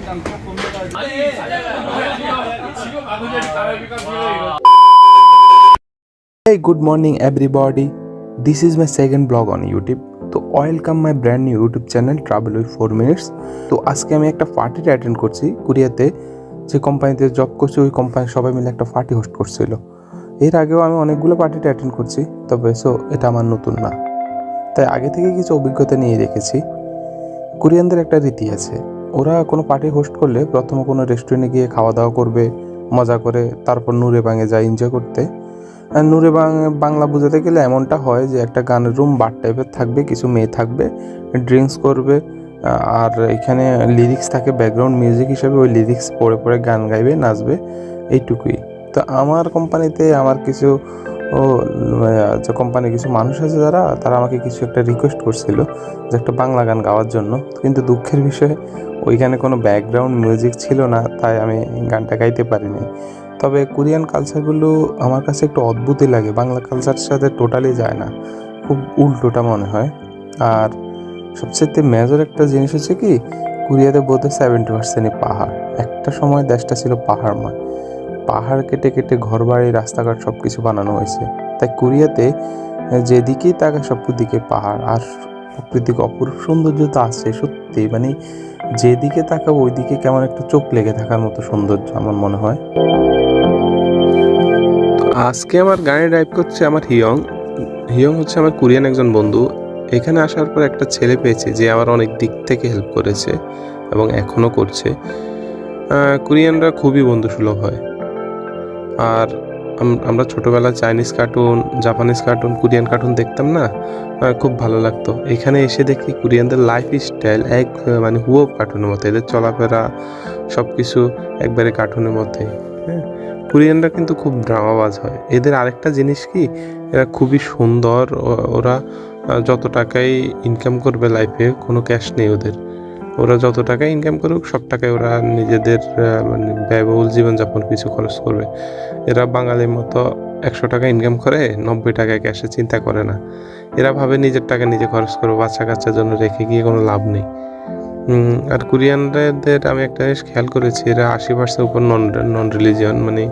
생강 조금 해가지고 아니 지금 아버지 가라비가 뭐야 Hey, good morning everybody. This is my second blog on YouTube. তো welcome my brand new YouTube channel travel with four minutes তো আজকে আমি একটা পার্টিতে attend করছি কোরিয়াতে যে কোম্পানিতে জব করছি ওই কোম্পানি সবাই মিলে একটা পার্টি হোস্ট করছিল এর আগেও আমি অনেকগুলো পার্টিতে অ্যাটেন্ড করছি তবে সো এটা আমার নতুন না তাই আগে থেকে কিছু অভিজ্ঞতা নিয়ে রেখেছি কোরিয়ানদের একটা রীতি আছে ওরা কোনো পার্টি হোস্ট করলে প্রথমে কোনো রেস্টুরেন্টে গিয়ে খাওয়া দাওয়া করবে, মজা করে, তারপর নূরে বাঙে যায় এনজয় করতে। নূরে বাংলা বোঝাতে গেলে এমনটা হয় যে একটা গানের রুম বার টাইপের থাকবে, কিছু মেয়ে থাকবে ড্রিঙ্কস করবে, আর এখানে লিরিক্স থাকে ব্যাকগ্রাউন্ড মিউজিক হিসেবে ওই লিরিক্স পড়ে পড়ে গান গাইবে, নাচবে, এইটুকুই। তো আমার কোম্পানিতে আমার কিছু ও যে কোম্পানির কিছু মানুষ আছে যারা, তারা আমাকে কিছু একটা রিকোয়েস্ট করছিল যে একটা বাংলা গান গাওয়ার জন্য। কিন্তু দুঃখের বিষয়ে, ওইখানে কোনো ব্যাকগ্রাউন্ড মিউজিক ছিল না, তাই আমি গানটা গাইতে পারিনি। তবে কোরিয়ান কালচারগুলো আমার কাছে একটু অদ্ভুতই লাগে। বাংলা কালচারের সাথে টোটালি যায় না, খুব উল্টোটা মনে হয়। আর সবচেয়ে মেজর একটা জিনিস হচ্ছে কি, কোরিয়াতে বোধ হয় সেভেন্টি পার্সেন্টই পাহাড়। একটা সময় দেশটা ছিল পাহাড়ময়। পাহাড় কেটে কেটে ঘর বাড়ি রাস্তাঘাট সব কিছু বানানো হয়েছে। তাই কোরিয়াতে যেদিকেই তাকা সব দিকে পাহাড়, আর প্রাকৃতিক অপরূপ সৌন্দর্য তো আছে সত্যি মানে যেদিকে তাকাবো, ওইদিকে কেমন একটা চোখ লেগে থাকার মতো সৌন্দর্য আমার মনে হয়। আজকে আমার গাড়ি ড্রাইভ করছে আমার হিয়ং। হিয়ং হচ্ছে আমার কোরিয়ান একজন বন্ধু। এখানে আসার পর একটা ছেলে পেয়েছে যে আমার অনেক দিক থেকে হেল্প করেছে এবং এখনও করছে। কোরিয়ানরা খুবই বন্ধুসুলভ হয়। আর আমরা ছোটবেলায় Chinese cartoon Japanese cartoon Korean cartoon দেখতাম না? খুব ভালো লাগতো। এখানে এসে দেখি কোরিয়ানদের লাইফ স্টাইল এক মানে হুয়ো কার্টুনের মতো। এদের চলাফেরা সব কিছু একবারে কার্টুনের মধ্যে হ্যাঁ? কোরিয়ানরা কিন্তু খুব ড্রামাবাজ হয়। এদের আরেকটা জিনিস কি? এরা খুবই সুন্দর ওরা যত টাকাই ইনকাম করবে লাইফে কোনো ক্যাশ নেই ওদের। ওরা যত টাকা ইনকাম করুক, সব টাকায় ওরা নিজেদের মানে ব্যয়বহুল জীবনযাপন কিছু খরচ করবে। এরা বাঙালির মতো একশো টাকা ইনকাম করে, নব্বই টাকায় ক্যাশে চিন্তা করে না। এরা ভাবে নিজের টাকা নিজে খরচ করব বাচ্চা কাচ্চার জন্য রেখে গিয়ে কোনো লাভ নেই। আর কোরিয়ানদের, আমি একটা জিনিস খেয়াল করেছি, এরা আশি পার্সেন্ট উপর নন নন রিলিজিয়ন মানে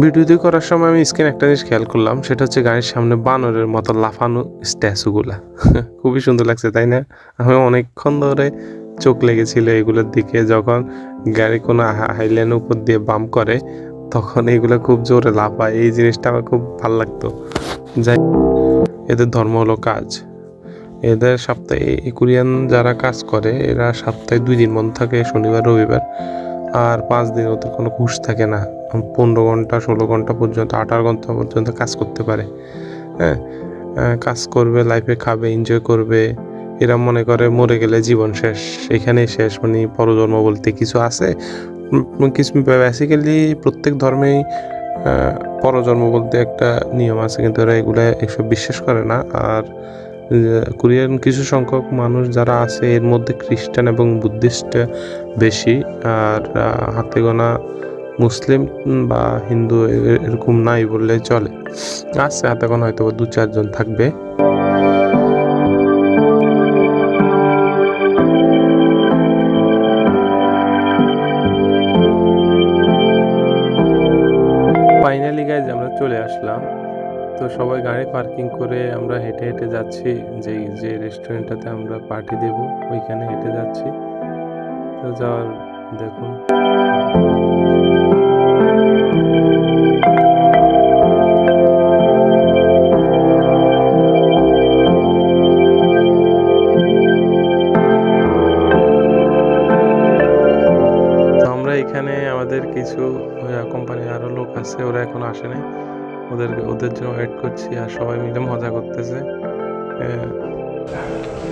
ভিডিওটি করার সময় আমি স্ক্রিন একটা জিনিস খেয়াল করলাম, সেটা হচ্ছে গাড়ির সামনে বানরের মতো লাফানো স্ট্যাচুগুলা। খুবই সুন্দর লাগছে, তাই না? আমি অনেকক্ষণ ধরে চোখ লেগেছিল এগুলোর দিকে, যখন গাড়ি কোনো হাইল্যান্ড উপর দিয়ে বাম করে, তখন এগুলো খুব জোরে লাফায়। এই জিনিসটা আমার খুব ভালো লাগতো। যাই এদের ধর্ম হলো কাজ। এদের সপ্তাহে কোরিয়ান যারা কাজ করে, এরা সপ্তাহে দুই দিন বন্ধ থাকে, শনিবার, রবিবার, আর পাঁচ দিন ওদের কোনো ঘুষ থাকে না। পনেরো ঘণ্টা, ষোলো ঘণ্টা পর্যন্ত, আঠারো ঘণ্টা পর্যন্ত কাজ করতে পারে। হ্যাঁ? কাজ করবে লাইফে খাবে এনজয় করবে। এরা মনে করে মরে গেলে জীবন শেষ, এখানেই শেষ। মানে পরজন্ম বলতে কিছু আছে? কিছু বেসিক্যালি প্রত্যেক ধর্মেই পরজন্ম বলতে একটা নিয়ম আছে, কিন্তু এরা এগুলো এসব বিশ্বাস করে না। আর কোরিয়ান কিছু সংখ্যক মানুষ যারা আছে, এর মধ্যে খ্রিস্টান এবং বুদ্ধিস্ট বেশি। আর হাতে গোনা মুসলিম বা হিন্দু এরকম নাই বললে চলে। আছে হাতে গোনা হয়তো দু চারজন থাকবে। ফাইনালি গাইজ আমরা চলে আসলাম। তো সবাই গাড়ি পার্কিং করে আমরা হেঁটে হেঁটে যাচ্ছি। যে যে রেস্টুরেন্টটাতে আমরা পার্টি দেব, ওইখানে হেঁটে যাচ্ছি। তো যাওয়ার, দেখুন। কিছু কোম্পানির আরও লোক আছে, ওরা এখন আসে নাই ওদের ওদের জন্য ওয়েট করছি আর সবাই মিলে মজা করতেছে।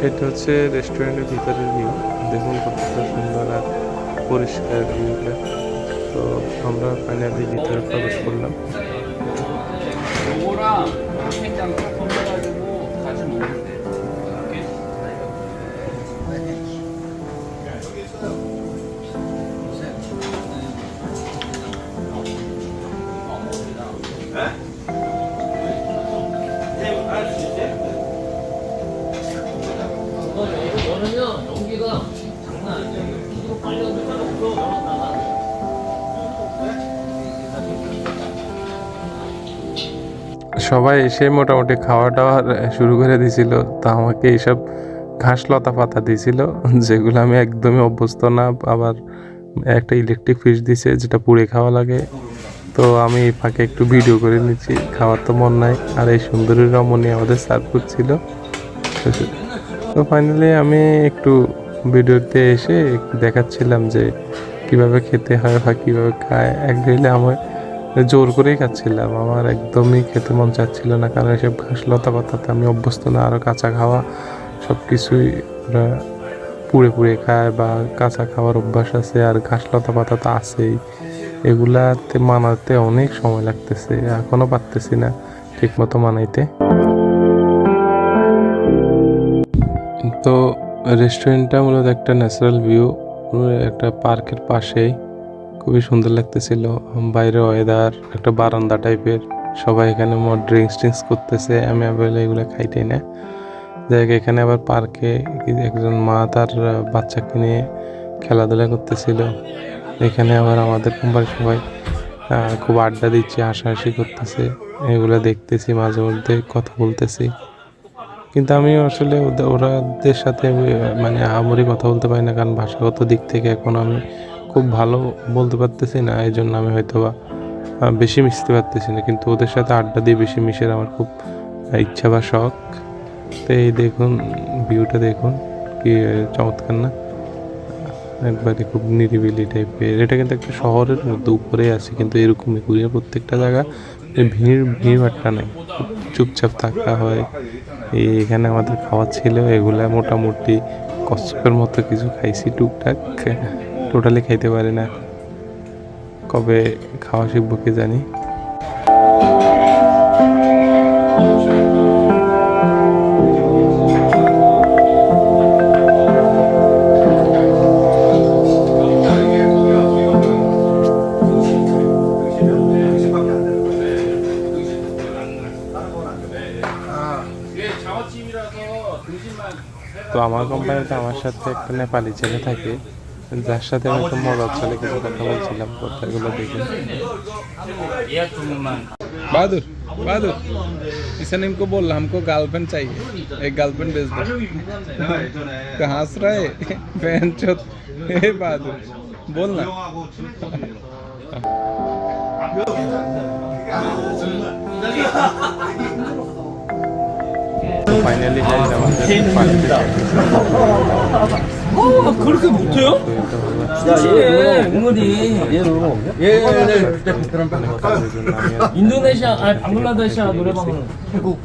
এটা হচ্ছে রেস্টুরেন্টের ভিতরের ভিউ দেখুন কতটা সুন্দর আর পরিষ্কার ভিউটা তো আমরা ফাইনালি ভিতরে প্রবেশ করলাম। সবাই এসে মোটামুটি খাওয়া দাওয়া শুরু করে দিছিল। তা আমাকে এইসব ঘাস লতা পাতা দিছিল, যেগুলো আমি একদমই অভ্যস্ত না। আবার একটা ইলেকট্রিক ফিশ দিছে, যেটা পুড়ে খাওয়া লাগে। তো আমি এই ফাঁকে একটু ভিডিও করে নিচ্ছি, খাওয়ার তো মন নাই। আর এই সুন্দরী রমণী আমাদের সার্ভ করছিল। তো ফাইনালি আমি একটু ভিডিওতে এসে দেখাচ্ছিলাম যে কীভাবে খেতে হয় বা কীভাবে খায়। একদিলে আমার জোর করেই খাচ্ছিলাম। আমার একদমই খেতে মন চাচ্ছিল না, কারণ এসব ঘাস, লতা পাতাতে আমি অভ্যস্ত না। আরও কাঁচা খাওয়া সব কিছুই ওরা পুড়ে পুড়ে খায় বা কাঁচা খাওয়ার অভ্যাস আছে। আর ঘাস, লতা পাতা তো আছেই। এগুলাতে মানাতে অনেক সময় লাগতেছে এখনও পারতেছি না ঠিক মতো মানাইতে। তো রেস্টুরেন্টটা মূলত একটা ন্যাচারাল ভিউ একটা পার্কের পাশেই। খুবই সুন্দর লাগতেছিল। বাইরে ওয়েদার একটা বারান্দা টাইপের সবাই এখানে মোট ড্রিঙ্কস টিঙ্কস করতেছে। আমি আবার এগুলো খাইতেই না। যাই এখানে আবার পার্কে একজন মা তার বাচ্চাকে নিয়ে খেলাধুলা করতেছিল। এখানে আবার আমাদের কোম্পানির সবাই খুব আড্ডা দিচ্ছে, হাসাহাসি করতেছে। এগুলো দেখতেছি, মাঝে মধ্যে কথা বলতেছি। কিন্তু আমি আসলে ওদে- ওরাদের সাথে মানে আহামরি কথা বলতে পারি না। কারণ ভাষাগত দিক থেকে এখন আমি খুব ভালো বলতে পারতেছি না এই জন্য আমি হয়তো বা বেশি মিশতে পারতেছি না। কিন্তু ওদের সাথে আড্ডা দিয়ে বেশি মিশের আমার খুব ইচ্ছা বা শখ। তো এই দেখুন ভিউটা দেখুন, কি চমৎকার না? একবারে খুব নিরিবিলি টাইপের এটা কিন্তু একটা শহরের মধ্যে উপরে আছে, কিন্তু এরকমই কুড়িয়ার প্রত্যেকটা জায়গা ভিড় ভিড় ভিড়ভাট্টা নেই। চুপচাপ থাকা হয়। এই এখানে আমাদের খাওয়া ছিল, এগুলা মোটামুটি কচ্ছপের মতো কিছু খাইছি টুকটাক। টোটালি খাইতে পারি না। কবে খাওয়া শিখব কি জানি। তো আমার কোম্পানিতে আমার সাথে একটা নেপালি ছেলে থাকে। যার সাথে আমি একটা মজা চলে কিছু কথা বলছিলাম কথাগুলো দেখে বাহাদুর বাহাদুर किसान इनको बोल हमको गर्लफ्रेंड चाहिए एक गर्लफ्रेंड भेज दो तो हंस रहा है बहन चोत हे बहादुर बोल ना फाइनली 어, 그렇게 못해요? 진짜 국물이 얘네 그때 베트남 인도네시아, 아니 방글라데시아 노래방은? 태국.